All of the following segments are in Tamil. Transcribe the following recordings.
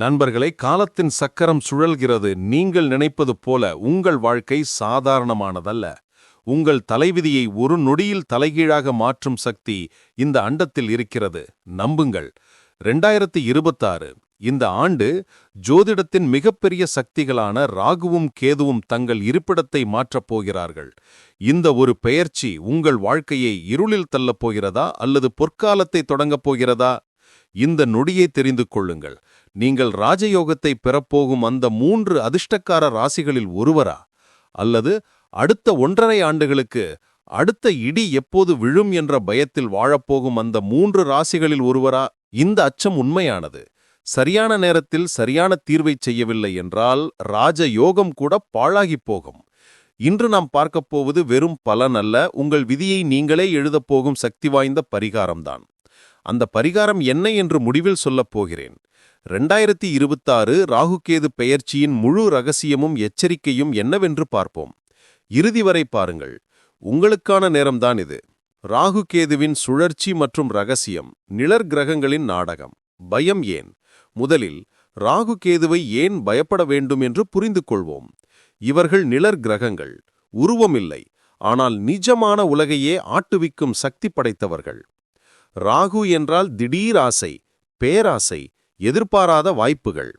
நண்பர்களை காலத்தின் சக்கரம் சுழல்கிறது. நீங்கள் நினைப்பது போல உங்கள் வாழ்க்கை சாதாரணமானதல்ல. உங்கள் தலைவிதியை ஒரு நொடியில் தலைகீழாக மாற்றும் சக்தி இந்த அண்டத்தில் இருக்கிறது. நம்புங்கள். ரெண்டாயிரத்தி இருபத்தாறு இந்த ஆண்டு ஜோதிடத்தின் மிகப்பெரிய சக்திகளான ராகுவும் கேதுவும் தங்கள் இருப்பிடத்தை மாற்றப் போகிறார்கள். இந்த ஒரு பெயர்ச்சி உங்கள் வாழ்க்கையை இருளில் தள்ளப் போகிறதா அல்லது பொற்காலத்தை தொடங்கப் போகிறதா? இந்த நொடியை தெரிந்து கொள்ளுங்கள். நீங்கள் ராஜயோகத்தை பெறப்போகும் அந்த மூன்று அதிர்ஷ்டக்கார ராசிகளில் ஒருவரா? அல்லது அடுத்த ஒன்றரை ஆண்டுகளுக்கு அடுத்த இடி எப்போது விழும் என்ற பயத்தில் வாழப்போகும் அந்த மூன்று ராசிகளில் ஒருவரா? இந்த அச்சம் உண்மையானது. சரியான நேரத்தில் சரியான தீர்வை செய்யவில்லை என்றால் ராஜயோகம் கூட பாழாகிப் போகும். இன்று நாம் பார்க்கப் போவது வெறும் பலன் அல்ல உங்கள் விதியை நீங்களே எழுதப் போகும் சக்தி வாய்ந்த பரிகாரம்தான். அந்த பரிகாரம் என்ன என்று முடிவில் சொல்லப் போகிறேன். ரெண்டாயிரத்தி இருபத்தாறு ராகுகேது பெயர்ச்சியின் முழு ரகசியமும் எச்சரிக்கையும் என்னவென்று பார்ப்போம். இறுதி வரை பாருங்கள். உங்களுக்கான நேரம்தான் இது. ராகுகேதுவின் சுழற்சி மற்றும் ரகசியம் நிழற் கிரகங்களின் நாடகம். பயம் ஏன்? முதலில் ராகுகேதுவை ஏன் பயப்பட வேண்டும் என்று புரிந்து கொள்வோம். இவர்கள் நிழற் கிரகங்கள். உருவமில்லை ஆனால் நிஜமான உலகையே ஆட்டுவிக்கும் சக்தி படைத்தவர்கள். ராகு என்றால் திடீர் ஆசை பேராசை எதிர்பாராத வாய்ப்புகள்.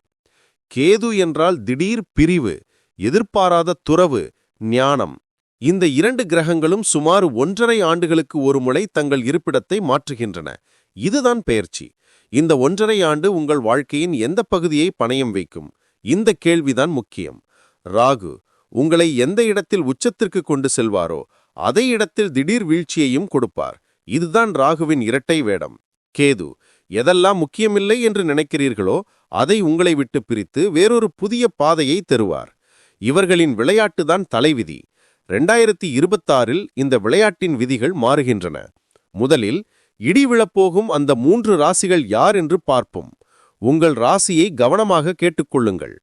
கேது என்றால் திடீர் பிரிவு எதிர்பாராத துறவு ஞானம். இந்த இரண்டு கிரகங்களும் சுமார் ஒன்றரை ஆண்டுகளுக்கு ஒருமுறை தங்கள் இருப்பிடத்தை மாற்றுகின்றன. இதுதான் பெயர்ச்சி. இந்த ஒன்றரை ஆண்டு உங்கள் வாழ்க்கையின் எந்த பகுதியை பணயம் வைக்கும்? இந்த கேள்விதான் முக்கியம். ராகு உங்களை எந்த இடத்தில் உச்சத்திற்கு கொண்டு செல்வாரோ அதே இடத்தில் திடீர் வீழ்ச்சியையும் கொடுப்பார். இதுதான் ராகுவின் இரட்டை வேடம். கேது எதெல்லாம் முக்கியமில்லை என்று நினைக்கிறீர்களோ அதை உங்களை விட்டு பிரித்து வேறொரு புதிய பாதையை தருவார். இவர்களின் விளையாட்டுதான் தலைவிதி. ரெண்டாயிரத்தி இருபத்தாறில் இந்த விளையாட்டின் விதிகள் மாறுகின்றன. முதலில் இடி விழப்போகும் அந்த மூன்று ராசிகள் யார் என்று பார்ப்போம். உங்கள் ராசியை கவனமாக கேட்டுக்கொள்ளுங்கள்.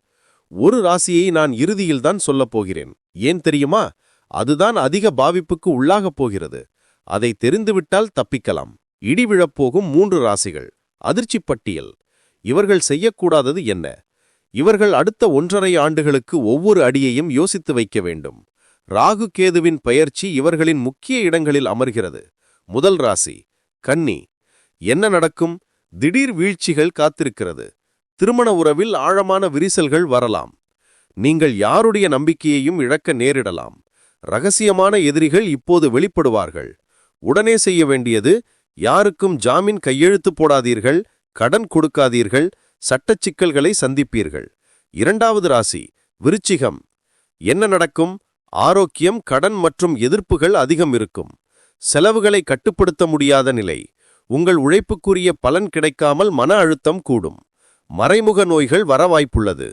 ஒரு ராசியை நான் இறுதியில்தான் சொல்லப் போகிறேன். ஏன் தெரியுமா? அதுதான் அதிக பாவிப்புக்கு உள்ளாகப் போகிறது. அதை தெரிந்துவிட்டால் தப்பிக்கலாம். இடி விழப்போகும் மூன்று ராசிகள். அதிர்ச்சி பட்டியல். இவர்கள் செய்யக்கூடாதது என்ன? இவர்கள் அடுத்த ஒன்றரை ஆண்டுகளுக்கு ஒவ்வொரு அடியையும் யோசித்து வைக்க வேண்டும். ராகு கேதுவின் பயிற்சி இவர்களின் முக்கிய இடங்களில் அமர்கிறது. முதல் ராசி கன்னி. என்ன நடக்கும்? திடீர் வீழ்ச்சிகள் காத்திருக்கிறது. திருமண உறவில் ஆழமான விரிசல்கள் வரலாம். நீங்கள் யாருடைய நம்பிக்கையையும் இழக்க நேரிடலாம். ரகசியமான எதிரிகள் இப்போது வெளிப்படுவார்கள். உடனே செய்ய வேண்டியது யாருக்கும் ஜாமீன் கையெழுத்து போடாதீர்கள் கடன் கொடுக்காதீர்கள் சட்ட சிக்கல்களை சந்திப்பீர்கள். இரண்டாவது ராசி விருச்சிகம். என்ன நடக்கும்? ஆரோக்கியம் கடன் மற்றும் எதிர்ப்புகள் அதிகம் இருக்கும். செலவுகளை கட்டுப்படுத்த முடியாத நிலை. உங்கள் உழைப்புக்குரிய பலன் கிடைக்காமல் மன அழுத்தம் கூடும். மறைமுக நோய்கள் வர வாய்ப்புள்ளது.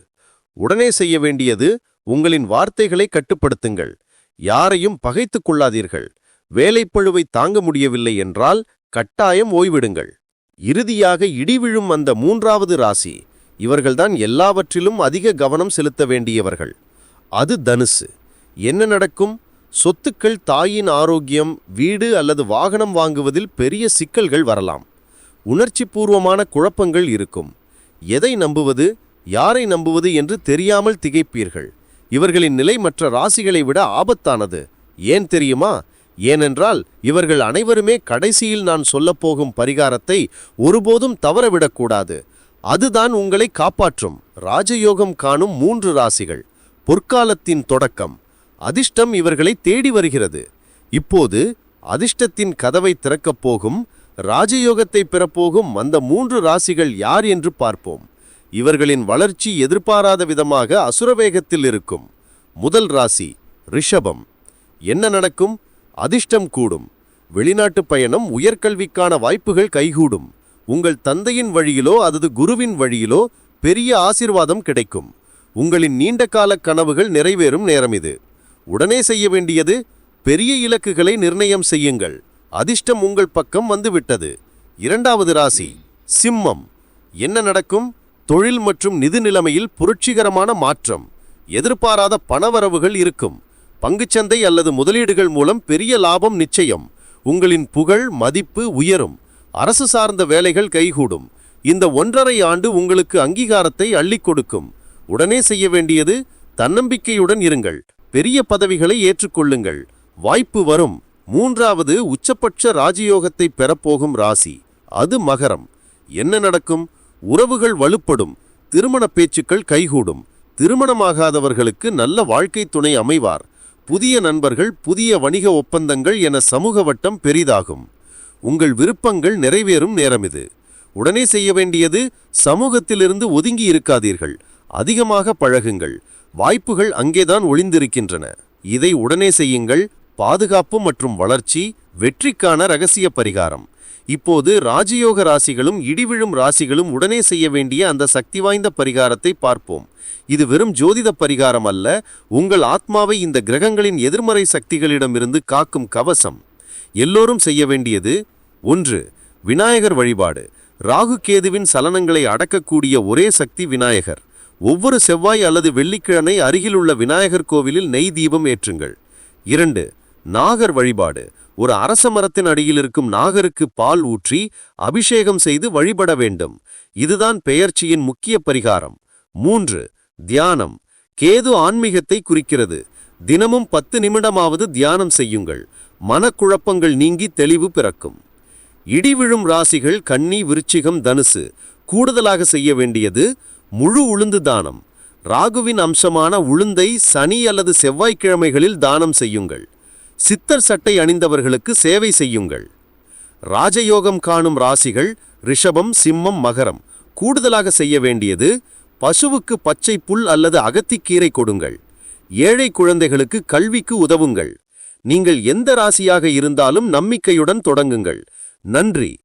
உடனே செய்ய வேண்டியது உங்களின் வார்த்தைகளை கட்டுப்படுத்துங்கள். யாரையும் பகைத்துக் கொள்ளாதீர்கள். வேலைப்பழுவை தாங்க முடியவில்லை என்றால் கட்டாயம் ஓய்விடுங்கள். இறுதியாக இடிவிழும் அந்த மூன்றாவது ராசி இவர்கள்தான் எல்லாவற்றிலும் அதிக கவனம் செலுத்த வேண்டியவர்கள். அது தனுசு. என்ன நடக்கும்? சொத்துக்கள் தாயின் ஆரோக்கியம் வீடு அல்லது வாகனம் வாங்குவதில் பெரிய சிக்கல்கள் வரலாம். உணர்ச்சிபூர்வமான குழப்பங்கள் இருக்கும். எதை நம்புவது? யாரை நம்புவது என்று தெரியாமல் திகைப்பீர்கள். இவர்களின் நிலை மற்ற ராசிகளை விட ஆபத்தானது. ஏன் தெரியுமா? ஏனென்றால் இவர்கள் அனைவருமே கடைசியில் நான் சொல்லப்போகும் பரிகாரத்தை ஒருபோதும் தவறவிடக்கூடாது. அதுதான் உங்களை காப்பாற்றும். ராஜயோகம் காணும் மூன்று ராசிகள். பொற்காலத்தின் தொடக்கம். அதிர்ஷ்டம் இவர்களை தேடி வருகிறது. இப்போது அதிர்ஷ்டத்தின் கதவை திறக்கப் போகும் ராஜயோகத்தை பெறப்போகும் அந்த மூன்று ராசிகள் யார் என்று பார்ப்போம். இவர்களின் வளர்ச்சி எதிர்பாராத விதமாக அசுரவேகத்தில் இருக்கும். முதல் ராசி ரிஷபம். என்ன நடக்கும்? அதிர்ஷ்டம் கூடும். வெளிநாட்டு பயணம் உயர்கல்விக்கான வாய்ப்புகள் கைகூடும். உங்கள் தந்தையின் வழியிலோ அல்லது குருவின் வழியிலோ பெரிய ஆசிர்வாதம் கிடைக்கும். உங்களின் நீண்டகால கனவுகள் நிறைவேறும் நேரம் இது. உடனே செய்ய வேண்டியது பெரிய இலக்குகளை நிர்ணயம் செய்யுங்கள். அதிர்ஷ்டம் உங்கள் பக்கம் வந்துவிட்டது. இரண்டாவது ராசி சிம்மம். என்ன நடக்கும்? தொழில் மற்றும் நிதி நிலைமையில் புரட்சிகரமான மாற்றம். எதிர்பாராத பணவரவுகள் இருக்கும். பங்குச்சந்தை அல்லது முதலீடுகள் மூலம் பெரிய லாபம் நிச்சயம். உங்களின் புகழ் மதிப்பு உயரும். அரசு சார்ந்த வேலைகள் கைகூடும். இந்த ஒன்றரை ஆண்டு உங்களுக்கு அங்கீகாரத்தை அள்ளிக் கொடுக்கும். உடனே செய்ய வேண்டியது தன்னம்பிக்கையுடன் இருங்கள். பெரிய பதவிகளை ஏற்றுக்கொள்ளுங்கள். வாய்ப்பு வரும். மூன்றாவது உச்சபட்ச ராஜயோகத்தை பெறப்போகும் ராசி. அது மகரம். என்ன நடக்கும்? உறவுகள் வலுப்படும். திருமண பேச்சுக்கள் கைகூடும். திருமணமாகாதவர்களுக்கு நல்ல வாழ்க்கை துணை அமைவார். புதிய நண்பர்கள் புதிய வணிக ஒப்பந்தங்கள் என சமூக வட்டம் பெரிதாகும். உங்கள் விருப்பங்கள் நிறைவேறும் நேரம் இது உடனே செய்ய வேண்டியது சமூகத்திலிருந்து ஒதுங்கி இருக்காதீர்கள். அதிகமாக பழகுங்கள். வாய்ப்புகள் அங்கேதான் ஒளிந்திருக்கின்றன. இதை உடனே செய்யுங்கள். பாதுகாப்பு மற்றும் வளர்ச்சி வெற்றிக்கான ரகசிய பரிகாரம். இப்போது ராஜயோக ராசிகளும் இடிவிழும் ராசிகளும் உடனே செய்ய வேண்டிய அந்த சக்தி வாய்ந்த பரிகாரத்தை பார்ப்போம். இது வெறும் ஜோதிட பரிகாரம் அல்ல உங்கள் ஆத்மாவை இந்த கிரகங்களின் எதிர்மறை சக்திகளிடமிருந்து காக்கும் கவசம். எல்லோரும் செய்ய வேண்டியது ஒன்று விநாயகர் வழிபாடு. ராகு கேதுவின் சலனங்களை அடக்கக்கூடிய ஒரே சக்தி விநாயகர். ஒவ்வொரு செவ்வாய் அல்லது வெள்ளிக்கிழமை அருகிலுள்ள விநாயகர் கோவிலில் நெய் தீபம் ஏற்றுங்கள். இரண்டு நாகர் வழிபாடு. ஒரு அரச மரத்தின் அடியில் இருக்கும் நாகருக்கு பால் ஊற்றி அபிஷேகம் செய்து வழிபட வேண்டும். இதுதான் பெயர்ச்சியின் முக்கிய பரிகாரம். மூன்று தியானம். கேது ஆன்மீகத்தை குறிக்கிறது. தினமும் பத்து நிமிடமாவது தியானம் செய்யுங்கள். மனக்குழப்பங்கள் நீங்கி தெளிவு பிறக்கும். இடிவிழும் ராசிகள் கன்னி விருச்சிகம் தனுசு. கூடுதலாக செய்ய வேண்டியது முழு உளுந்து தானம். ராகுவின் அம்சமான உளுந்தை சனி அல்லது செவ்வாய்க்கிழமைகளில் தானம் செய்யுங்கள். சித்தர் சட்டை அணிந்தவர்களுக்கு சேவை செய்யுங்கள். ராஜயோகம் காணும் ராசிகள் ரிஷபம் சிம்மம் மகரம். கூடுதலாக செய்ய வேண்டியது பசுவுக்கு பச்சை புல் அல்லது அகத்திக்கீரை கொடுங்கள். ஏழை குழந்தைகளுக்கு கல்விக்கு உதவுங்கள். நீங்கள் எந்த ராசியாக இருந்தாலும் நம்பிக்கையுடன் தொடங்குங்கள். நன்றி.